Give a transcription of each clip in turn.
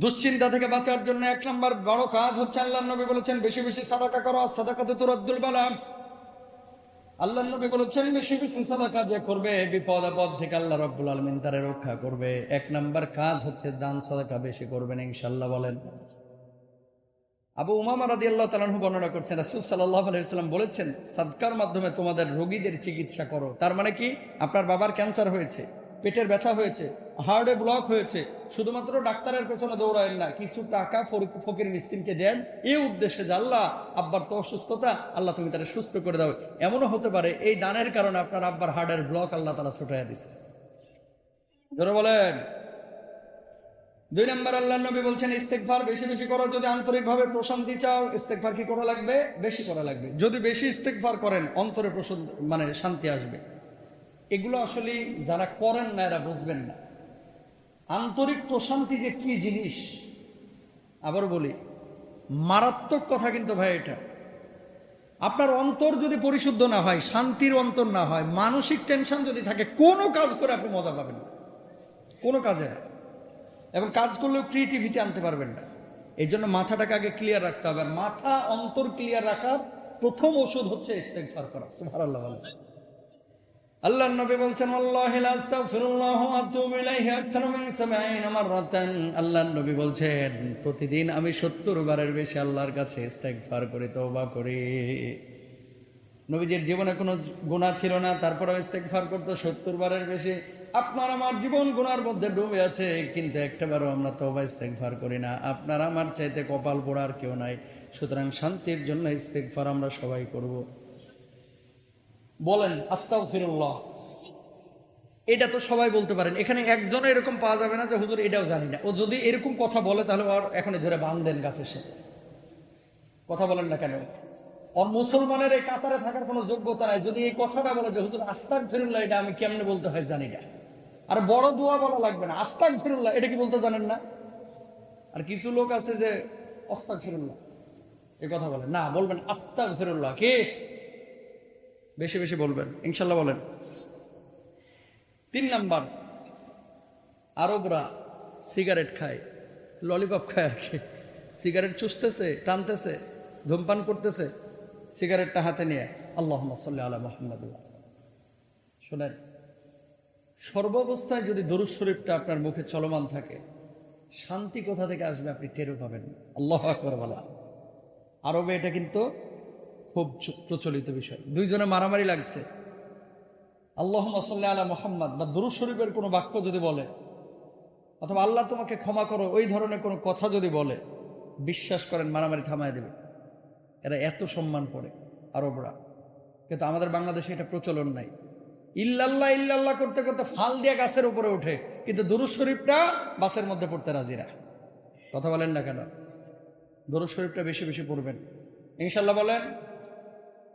দুশ্চিন্তা থেকে বাঁচার জন্য এক নম্বর বড় কাজ হচ্ছে আল্লাহ নবী বলেছেন, বেশি বেশি সাদাকা করো সাদাকা তো তুরাদ্দুল বালাম। আল্লাহ নবী বলেছেন, বেশি বেশি সাদাকা যে করবে, বিপদ আপদ থেকে আল্লাহ রব্বুল আলমিন তারে রক্ষা করবে। এক নম্বর কাজ হচ্ছে দান সাদাকা বেশি করবেন ইনশাল্লাহ বলেন। আবু উমামা রাদি আল্লাহ তালাহু বর্ণনা করছেন, রাসুল সাল্লাহ আলাইসাল্লাম বলেছেন, সাদকার মাধ্যমে তোমাদের রোগীদের চিকিৎসা করো। তার মানে কি? আপনার বাবার ক্যান্সার হয়েছে। পেটের ব্যথা হয়েছে হার্টে ব্লক হয়েছে, শুধুমাত্র ডাক্তারের পেছনে দৌড়ায়েন না, কিছু টাকা ফকির মিসকিনকে দেন, এই উদ্দেশ্যে যে আল্লাহ, আব্বার তো অসুস্থতা, আল্লাহ তুমি তারা সুস্থ করে দাও। এমনও হতে পারে, এই দানের কারণে আপনার আব্বার হার্টের ব্লক আল্লাহ তারা ছোটাইয়া দিছে। ধরে বলেন। দুই নম্বর আল্লাহ নবী বলছেন ইস্তেকফার বেশি বেশি করো, যদি আন্তরিকভাবে প্রশান্তি চাও ইস্তেকফার কি করা লাগবে? বেশি করা লাগবে। যদি বেশি ইস্তেকফার করেন, অন্তরে প্রশান্তি মানে শান্তি আসবে। এগুলো আসলে যারা করেন না, এরা বুঝবেন না। আন্তরিক প্রশান্তি যে কি জিনিস? আবার বলি, মারাত্মক কথা কিন্তু ভাই এটা। আপনার অন্তর যদি পরিশুদ্ধ না হয়, শান্তির অন্তর না হয়, মানসিক টেনশন যদি থাকে, কোনো কাজ করে আপনি মজা পাবেন না। কোনো কাজে না। এবং কাজ করলেও ক্রিয়েটিভিটি আনতে পারবেন না। এই জন্য মাথাটাকে আগে ক্লিয়ার রাখতে হবে। মাথা অন্তর ক্লিয়ার রাখার প্রথম ওষুধ হচ্ছে ইস্তেগফার করা। সুবহানাল্লাহ বলেন। আল্লাহ নবী বলছেন, আল্লাহ আস্তাগফিরুল্লাহ ওয়া আতুবু ইলাইহি আকতার 70 মাররাতান। আল্লাহ নবী বলছেন, প্রতিদিন আমি 70 বারের বেশি আল্লাহর কাছে ইস্তেগফার করি, তওবা করি। নবীজির জীবনে কোনো গুণা ছিল না তারপরে ইস্তেগফার করতো 70 বারের বেশি। আপনার আমার জীবন গুনার মধ্যে ডুবে আছে, কিন্তু একটাবারও আমরা তওবা, ইস্তেগফার করি না। আপনার আমার চাইতে কপাল পোড়ার কেউ নাই। সুতরাং শান্তির জন্য ইস্তেগফার আমরা সবাই করব। বলেন আস্তাও ফিরুল্লাহ এটা তো সবাই বলতে পারেন। এখানে একজনও এরকম পাওয়া যাবে না যে, হুজুর, এটাও জানি না। ও যদি এরকম কথা বলে, তাহলে আর এখনই ধরে বান্ধেন গাছে সে। কথা বলেন না কেন? ওর মুসলমানের এই কাতারে থাকার কোনো যোগ্যতা নাই। যদি এই কথাটা বলে যে, হুজুর আস্তাক ফিরুল্লাহ এটা আমি কেমনে বলতে হয় জানি না। আর বড় দোয়া বলা লাগবে না। আস্তাক ফিরুল্লাহ এটা কি বলতে জানেন না? আর কিছু লোক আছে যে অস্তাক ফিরুল্লাহ এ কথা বলে। না, বলবেন আস্তাক ফিরুল্লাহ কে? বেশি বেশি বলবেন। ইনশাল্লাহ বলেন। তিন নাম্বার আরবরা সিগারেট খায়, ললিপপ খায় আর কি। সিগারেট চুষতেছে, টানতেছে, ধূমপান করতেছে, সিগারেটটা হাতে নিয়ে আল্লাহ সাল্লাহ আলা মোহাম্মদ। শোনেন, সর্বাবস্থায় যদি দরুদ শরীফটা আপনার মুখে চলমান থাকে, শান্তি কোথা থেকে আসবে আপনি টেরও পাবেন আল্লাহ আকবর বলা। আরবে এটা কিন্তু খুব প্রচলিত বিষয়। দুইজনে মারামারি লাগছে। আল্লাহ সাল্লাহ আলা মোহাম্মদ বা দরুদ শরীফের কোনো বাক্য যদি বলে, অথবা আল্লাহ তোমাকে ক্ষমা করো, ওই ধরনের কোনো কথা যদি বলে, বিশ্বাস করেন মারামারি থামায় দেবে। এরা এত সম্মান করে আরবরা। কিন্তু আমাদের বাংলাদেশে এটা প্রচলন নাই। ইল্লাল্লাহ ইল্লাল্লাহ করতে করতে ফাল দিয়ে গাছের উপরে ওঠে, কিন্তু দুরুদ শরীফটা বাসের মধ্যে পড়তে রাজিরা কথা বলেন না কেন? দরুদ শরীফটা বেশি বেশি পড়বেন। ইনশাল্লাহ বলেন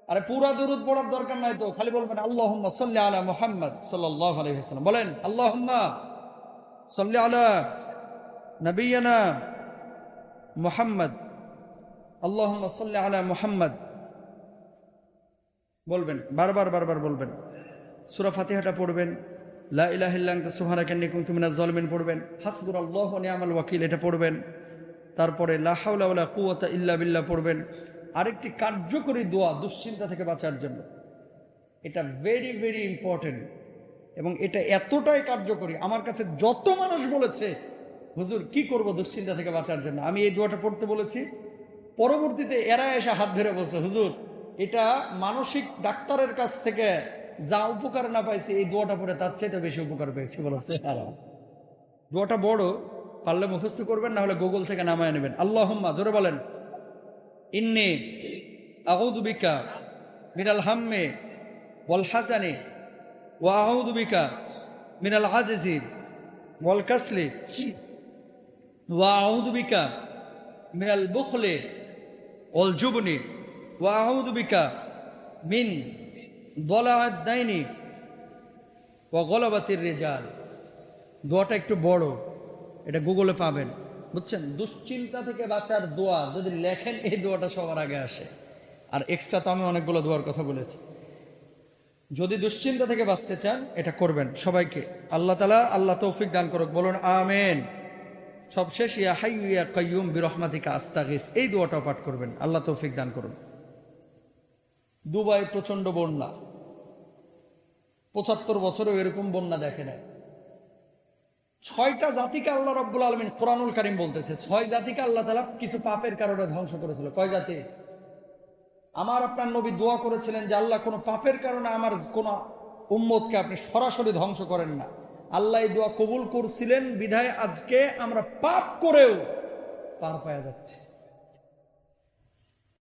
আরে পুরা দরুদ পড়ার দরকার নাই তো, খালি বলবেন আল্লাহ সাল্লি আলা মোহাম্মদ সাল্লাহ আলহিহাল্লাম বলেন আল্লাহ সাল্লি আলা নবীনা মোহাম্মদ। আল্লাহ সাল্লি আলা মোহাম্মদ। বলবেন, বারবার বারবার বলবেন। সুরা ফাতিহাটা পড়বেন। লা ইলাহিল্লাহ সুহানাকে নিকুম তুমিনা জলমিন পড়বেন। হাসবুর আল্লাহ নিয়ামাল ওয়াকিল, এটা পড়বেন। তারপরে লা হাওলা ওয়ালা কুওয়াতা ইল্লা বিল্লাহ পড়বেন। আরেকটি কার্যকরী দোয়া দুশ্চিন্তা থেকে বাঁচার জন্য। এটা ভেরি ভেরি ইম্পর্টেন্ট এবং এটা এতটাই কার্যকরী। আমার কাছে যত মানুষ বলেছে, হুজুর, কি করব দুশ্চিন্তা থেকে বাঁচার জন্য? আমি এই দোয়াটা পড়তে বলেছি। পরবর্তীতে এরা এসে হাত ধরে বলছে, হুজুর, এটা মানসিক ডাক্তারের কাছ থেকে যা উপকার না পাইছি, এই দোয়াটা পড়ে তার চাইতে বেশি উপকার পেয়েছি, বলেছে। দোয়াটা বড়, পারলে মুখস্থ করবেন, না হলে গুগল থেকে নামায় নেবেন। আল্লাহম্মা ধরে বলেন। ইন্নি আউযু বিকা মিনাল হাম্মে ওয়াল হাসানি ওয়া আউযু বিকা মিনাল আজিজি ওয়াল কাসলি ওয়া আউযু বিকা মিনাল বুখলি ওয়াল জুবনি ওয়া আউযু মিন দলাআদ দাইনি ওয়া গলাবাতির রিজাল। দোয়াটা একটু বড়, এটা গুগলে পাবেন। বুঝছেন? দুশ্চিন্তা থেকে বাঁচার দোয়া, যদি লেখেন, এই দোয়াটা সবার আগে আসে। আর এক্সট্রা তো আমি অনেকগুলো দোয়ার কথা বলেছি। যদি দুশ্চিন্তা থেকে বাঁচতে চান, এটা করবেন সবাইকে। আল্লাহ তালা আল্লাহ তৌফিক দান করুক। বলুন, আমেন। সবশেষ ইয়া হাই ইয়া কাইয়ুম বিরহমাতিকা আস্তাগিস। এই দোয়াটাও পাঠ করবেন। আল্লাহ তৌফিক দান করুন। দুবাই প্রচণ্ড বন্যা। পঁচাত্তর বছরেও এরকম বন্যা দেখে নাই। ছয়টা জাতিকে আল্লাহ রব্বুল আলমিন কোরআনুল কারিম বলতেছে। ছয় জাতিকে আল্লাহ তালা কিছু পাপের কারণে ধ্বংস করেছিল। কয় জাতি? আমার আপনার নবী দোয়া করেছিলেন যে, আল্লাহ, কোনো পাপের কারণে আমার কোনো উম্মতকে আপনি সরাসরি ধ্বংস করেন না। আল্লাহ দোয়া কবুল করছিলেন। বিধায় আজকে আমরা পাপ করেও পার পাওয়া যাচ্ছে।